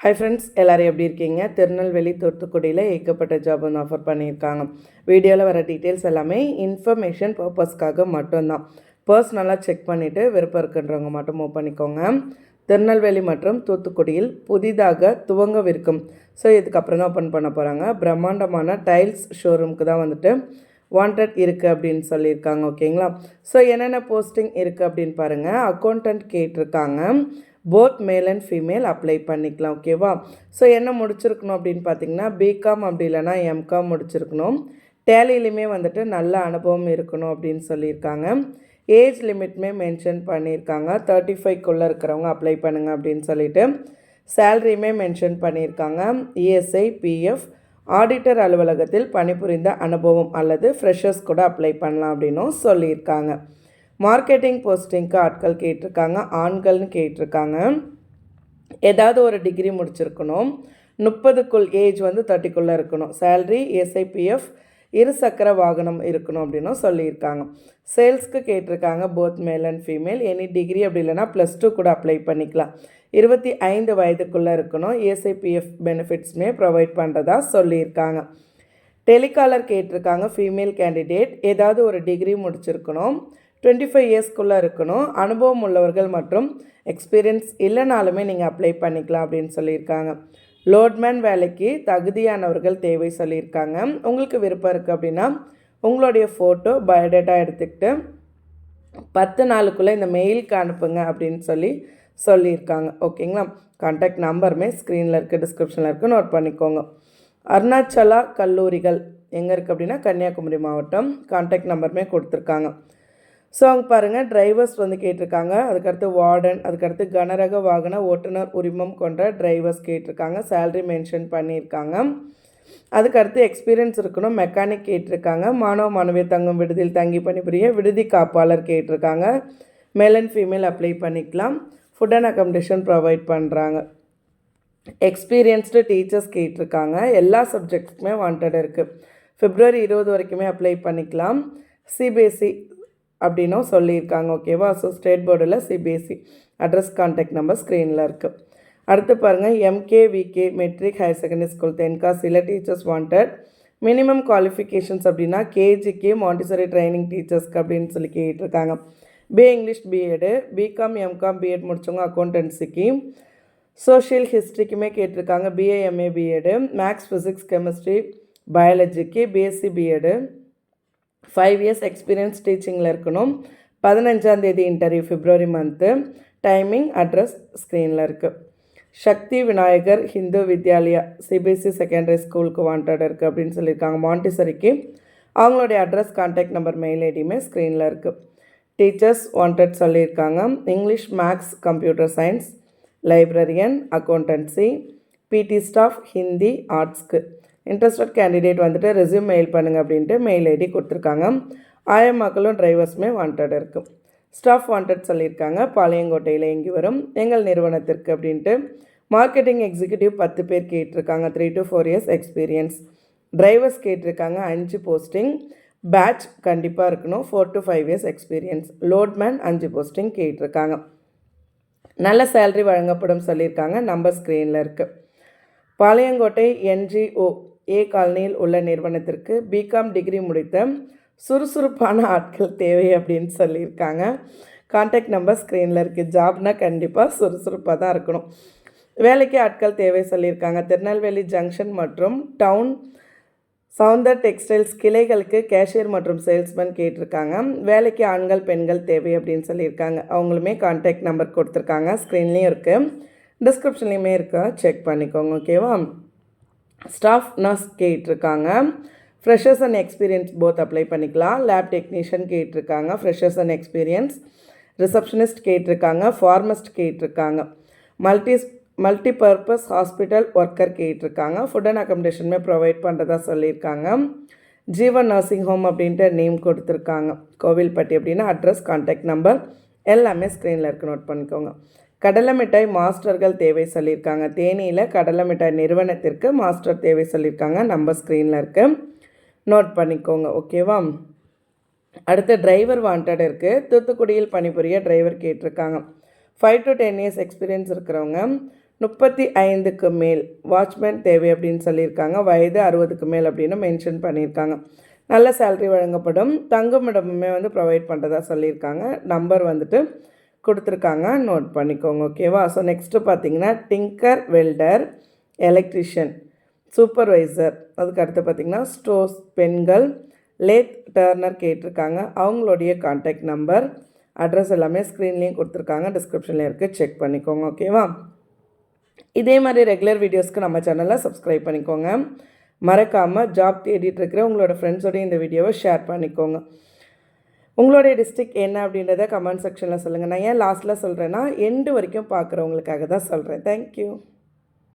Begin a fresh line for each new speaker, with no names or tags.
Hi friends எல்லோரும் எப்படி இருக்கீங்க? திருநெல்வேலி தூத்துக்குடியில் ஏகப்பட்ட ஜாப் வந்து ஆஃபர் பண்ணியிருக்காங்க. வீடியோவில் வர டீட்டெயில்ஸ் எல்லாமே இன்ஃபர்மேஷன் பர்பஸ்க்காக மட்டும்தான். பர்சனலாக செக் பண்ணிவிட்டு விருப்பம் இருக்குன்றவங்க மட்டும் மூவ் பண்ணிக்கோங்க. திருநெல்வேலி மற்றும் தூத்துக்குடியில் புதிதாக துவங்கவிருக்கும் ஸோ இதுக்கப்புறம் தான் ஓப்பன் பண்ண போகிறாங்க பிரம்மாண்டமான டைல்ஸ் ஷோரூமுக்கு தான் வந்துட்டு வாண்டட் இருக்குது அப்படின்னு சொல்லியிருக்காங்க ஓகேங்களா ஸோ என்னென்ன போஸ்டிங் இருக்குது அப்படின்னு பாருங்கள் அக்கௌண்டன்ட் கேட்டிருக்காங்க. போத் மேல் அண்ட் ஃபீமேல் அப்ளை பண்ணிக்கலாம் ஓகேவா ஸோ என்ன முடிச்சிருக்கணும் அப்படின்னு பார்த்தீங்கன்னா பிகாம் அப்படி இல்லைனா எம்காம் முடிச்சிருக்கணும். டேலிலையுமே வந்துட்டு நல்ல அனுபவம் இருக்கணும் அப்படின்னு சொல்லியிருக்காங்க. ஏஜ் லிமிட்மே மென்ஷன் பண்ணியிருக்காங்க. தேர்ட்டி ஃபைவ்க்குள்ளே இருக்கிறவங்க அப்ளை பண்ணுங்கள் அப்படின்னு சொல்லிட்டு சேலரியுமே மென்ஷன் பண்ணியிருக்காங்க. இஎஸ்ஐ பிஎஃப் ஆடிட்டர் அலுவலகத்தில் பணிபுரிந்த அனுபவம் அல்லது ஃப்ரெஷர்ஸ் கூட அப்ளை பண்ணலாம் அப்படின்னும் சொல்லியிருக்காங்க. மார்க்கெட்டிங் போஸ்டிங்க்கு ஆட்கள் கேட்டிருக்காங்க ஆண்கள்னு கேட்டிருக்காங்க. ஏதாவது ஒரு டிகிரி முடிச்சிருக்கணும். முப்பதுக்குள் ஏஜ் வந்து தேர்ட்டிக்குள்ளே இருக்கணும். சேல்ரி எஸ்ஐபிஎஃப் இரு சக்கர வாகனம் இருக்கணும் அப்படின்னும் சொல்லியிருக்காங்க. சேல்ஸ்க்கு கேட்டிருக்காங்க போத் மேல் அண்ட் ஃபீமேல் எனி டிகிரி அப்படி இல்லைனா ப்ளஸ் டூ கூட அப்ளை பண்ணிக்கலாம். இருபத்தி ஐந்து வயதுக்குள்ளே இருக்கணும். எஸ்ஐபிஎஃப் பெனிஃபிட்ஸுமே ப்ரொவைட் பண்ணுறதா சொல்லியிருக்காங்க. டெலிகாலர் கேட்டிருக்காங்க ஃபீமேல் கேண்டிடேட் ஏதாவது ஒரு டிகிரி முடிச்சிருக்கணும். டுவெண்ட்டி ஃபைவ் இயர்ஸ்க்குள்ளே இருக்கணும். அனுபவம் உள்ளவர்கள் மற்றும் எக்ஸ்பீரியன்ஸ் இல்லைனாலுமே நீங்கள் அப்ளை பண்ணிக்கலாம் அப்படின்னு சொல்லியிருக்காங்க. லோட்மேன் வேலைக்கு தகுதியானவர்கள் தேவை சொல்லியிருக்காங்க. உங்களுக்கு விருப்பம் இருக்குது அப்படின்னா உங்களுடைய ஃபோட்டோ பயோடேட்டா எடுத்துக்கிட்டு பத்து நாளுக்குள்ளே இந்த மெயிலுக்கு அனுப்புங்க அப்படின்னு சொல்லி சொல்லியிருக்காங்க. ஓகேங்களா? கான்டாக்ட் நம்பருமே ஸ்க்ரீனில் இருக்குது டிஸ்கிரிப்ஷனில் இருக்குது நோட் பண்ணிக்கோங்க. அருணாச்சலா கல்லூரிகள் எங்கே இருக்குது அப்படின்னா கன்னியாகுமரி மாவட்டம். கான்டாக்ட் நம்பருமே கொடுத்துருக்காங்க. ஸோ அவங்க பாருங்கள் டிரைவர்ஸ் வந்து கேட்டிருக்காங்க. அதுக்கடுத்து வார்டன் அதுக்கடுத்து கனரக வாகன ஓட்டுநர் உரிமம் கொண்ட டிரைவர்ஸ் கேட்டிருக்காங்க. சேல்ரி மென்ஷன் பண்ணியிருக்காங்க. அதுக்கடுத்து எக்ஸ்பீரியன்ஸ் இருக்கணும் மெக்கானிக் கேட்டிருக்காங்க. மாணவ மாணவிய தங்கும் விடுதியில் தங்கி பணிபுரிய விடுதி காப்பாளர் கேட்டிருக்காங்க. மேல் அண்ட் ஃபீமேல் அப்ளை பண்ணிக்கலாம். ஃபுட் அண்ட் அக்கமடேஷன் ப்ரொவைட் பண்ணுறாங்க எக்ஸ்பீரியன்ஸ்டு டீச்சர்ஸ் கேட்டிருக்காங்க. எல்லா சப்ஜெக்ட்ஸுக்குமே வாண்டட் இருக்குது ஃபிப்ரவரி இருபது வரைக்குமே அப்ளை பண்ணிக்கலாம். சிபிஎஸ்சி அப்படின்னும் சொல்லியிருக்காங்க. ஓகேவா ஸோ ஸ்டேட் போர்டில் சிபிஎஸ்சி அட்ரஸ் கான்டாக்ட் நம்பர் ஸ்க்ரீனில் இருக்குது அடுத்து பாருங்கள் MKVK matric higher secondary school தென்காசியில் டீச்சர்ஸ் வாண்டட் மினிமம் குவாலிஃபிகேஷன்ஸ் அப்படின்னா கேஜிக்கு மாண்டிசரி ட்ரைனிங் டீச்சர்ஸ்க்கு அப்படின்னு சொல்லி கேட்டிருக்காங்க. B English B Ed B Com M Com B Ed முடித்தவங்க அக்கௌண்டன்சிக்கு சோஷியல் ஹிஸ்ட்ரிக்குமே கேட்டிருக்காங்க. BA MA B Ed maths physics chemistry பயாலஜிக்கு B Sc B Ed five years experience டீச்சிங்கில் இருக்கணும். பதினஞ்சாந்தேதி interview February month timing address ஸ்க்ரீனில் இருக்குது சக்தி விநாயகர் ஹிந்து வித்யாலயா சிபிஎஸ்சி செகண்டரி ஸ்கூலுக்கு wanted இருக்குது அப்படின்னு சொல்லியிருக்காங்க மாண்டிசரிக்கு அவங்களுடைய அட்ரஸ் கான்டாக்ட் நம்பர் மெயில் ஐடியுமே ஸ்க்ரீனில் இருக்குது டீச்சர்ஸ் வாண்டட் சொல்லியிருக்காங்க. English maths computer science librarian accountancy PT staff Hindi ஆர்ட்ஸ்க்கு interested candidate வந்துட்டு ரெஸ்யூம் மெயில் பண்ணுங்கள் அப்படின்ட்டு மெயில் ஐடி கொடுத்துருக்காங்க. ஆயம்மாக்களும் டிரைவர்ஸுமே வாண்டட் இருக்குது ஸ்டாஃப் வாண்டட் சொல்லியிருக்காங்க. பாளையங்கோட்டையில் எங்கே வரும். எங்கள் நிறுவனத்திற்கு அப்படின்ட்டு மார்க்கெட்டிங் எக்ஸிக்யூட்டிவ் பத்து பேர் கேட்டிருக்காங்க. Three to four years experience drivers கேட்டிருக்காங்க. அஞ்சு போஸ்டிங் பேட்ச் கண்டிப்பாக இருக்கணும். Four to five years experience loadman அஞ்சு போஸ்டிங் கேட்டிருக்காங்க. நல்ல சேல்ரி வழங்கப்படும் சொல்லியிருக்காங்க. நம்பர் ஸ்க்ரீனில் இருக்குது பாளையங்கோட்டை என்ஜிஓ ஏ காலனியில் உள்ள நிறுவனத்திற்கு பிகாம் டிகிரி முடித்த சுறுசுறுப்பான ஆட்கள் தேவை அப்படின்னு சொல்லியிருக்காங்க. கான்டாக்ட் நம்பர் ஸ்க்ரீனில் இருக்குது ஜாப்னால் கண்டிப்பாக சுறுசுறுப்பாக தான் இருக்கணும். வேலைக்கு ஆட்கள் தேவை சொல்லியிருக்காங்க. திருநெல்வேலி ஜங்ஷன் மற்றும் டவுன் சவுந்தர் டெக்ஸ்டைல்ஸ் கிளைகளுக்கு கேஷியர் மற்றும் சேல்ஸ்மேன் கேட்டிருக்காங்க. வேலைக்கு ஆண்கள் பெண்கள் தேவை அப்படின்னு சொல்லியிருக்காங்க. அவங்களுமே கான்டாக்ட் நம்பர் கொடுத்துருக்காங்க. ஸ்க்ரீன்லேயும் இருக்குது டிஸ்கிரிப்ஷன்லேயுமே இருக்கா? செக் பண்ணிக்கோங்க ஓகேவா ஸ்டாஃப் நர்ஸ் கேட்டிருக்காங்க. Freshers and experience both apply பண்ணிக்கலாம். லேப் டெக்னீஷியன் கேட்டிருக்காங்க. ஃப்ரெஷர்ஸ் அண்ட் எக்ஸ்பீரியன்ஸ் ரிசப்ஷனிஸ்ட் கேட்டிருக்காங்க. ஃபார்மஸ்ட் கேட்டிருக்காங்க. Multi multi purpose hospital worker கேட்டிருக்காங்க ஃபுட் அண்ட் அக்கமடேஷனுமே ப்ரொவைட் பண்ணுறதா சொல்லியிருக்காங்க. ஜீவன் நர்சிங் ஹோம் அப்படின்ட்டு நேம் கொடுத்துருக்காங்க. கோவில்பட்டி அப்படின்னா அட்ரஸ் கான்டாக்ட் நம்பர் எல்லாமே ஸ்க்ரீனில் இருக்குது நோட் பண்ணிக்கோங்க. கடலை மிட்டாய் மாஸ்டர்கள் தேவை சொல்லியிருக்காங்க. தேனியில் கடலை மிட்டாய் நிறுவனத்திற்கு மாஸ்டர் தேவை சொல்லியிருக்காங்க. நம்பர் ஸ்க்ரீனில் இருக்குது நோட் பண்ணிக்கோங்க ஓகேவா அடுத்து டிரைவர் வாண்டட் இருக்குது தூத்துக்குடியில் பணிபுரிய டிரைவர் கேட்டிருக்காங்க. Five to ten years experience இருக்கிறவங்க. முப்பத்தி ஐந்துக்கு மேல் வாட்ச்மேன் தேவை அப்படின்னு சொல்லியிருக்காங்க. வயது அறுபதுக்கு மேல் அப்படின்னு மென்ஷன் பண்ணியிருக்காங்க. நல்ல சேல்ரி வழங்கப்படும். தங்குமிடமுமே வந்து ப்ரொவைட் பண்ணுறதா சொல்லியிருக்காங்க. நம்பர் வந்துட்டு கொடுத்துருக்காங்க. நோட் பண்ணிக்கோங்க ஓகேவா ஸோ நெக்ஸ்ட்டு பார்த்தீங்கன்னா டிங்கர் வெல்டர் எலக்ட்ரிஷியன் சூப்பர்வைசர் அதுக்கு அடுத்து பார்த்தீங்கன்னா ஸ்டோர்ஸ் பெண்கள் லேத் டர்னர் கேட்டிருக்காங்க. அவங்களுடைய காண்டாக்ட் நம்பர் அட்ரஸ் எல்லாமே ஸ்க்ரீன்லேயும் கொடுத்துருக்காங்க. டிஸ்கிரிப்ஷன்லேயும் இருக்குது செக் பண்ணிக்கோங்க ஓகேவா இதே மாதிரி ரெகுலர் வீடியோஸ்க்கு நம்ம சேனலை சப்ஸ்கிரைப் பண்ணிக்கோங்க. மறக்காமல் ஜாப் தேடிட்டு இருக்கிற உங்களோட ஃப்ரெண்ட்ஸோடய இந்த வீடியோவை ஷேர் பண்ணிக்கோங்க. உங்களுடைய டிஸ்ட்ரிக் என்ன அப்படின்றத கமெண்ட் செக்ஷனில் சொல்லுங்கள் நான் ஏன் லாஸ்ட்டில் சொல்கிறேன்னா எண்டு வரைக்கும் பார்க்குறவங்களுக்காக தான் சொல்கிறேன் தேங்க்யூ